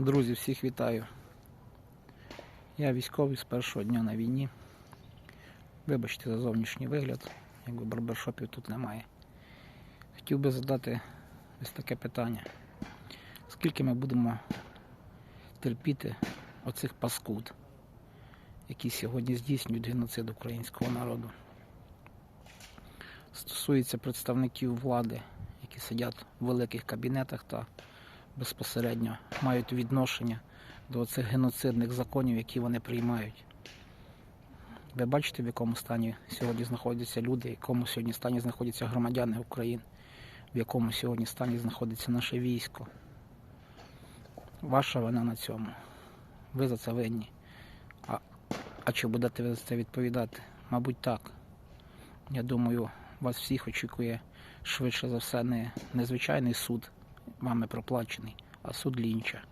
Друзі, всіх вітаю. Я військовий з першого дня на війні. Вибачте за зовнішній вигляд, якби барбершопів тут немає. Хотів би задати ось таке питання. Скільки ми будемо терпіти оцих паскуд, які сьогодні здійснюють геноцид українського народу? Стосується представників влади, які сидять в великих кабінетах та безпосередньо мають відношення до цих геноцидних законів, які вони приймають. Ви бачите, в якому стані сьогодні знаходяться люди, в якому сьогодні стані знаходяться громадяни України, в якому сьогодні стані знаходиться наше військо. Ваша вина на цьому. Ви за це винні. А, а чи будете ви за це відповідати? Мабуть, так. Я думаю, вас всіх очікує швидше за все не незвичайний суд, вами проплачений, а суд лінча.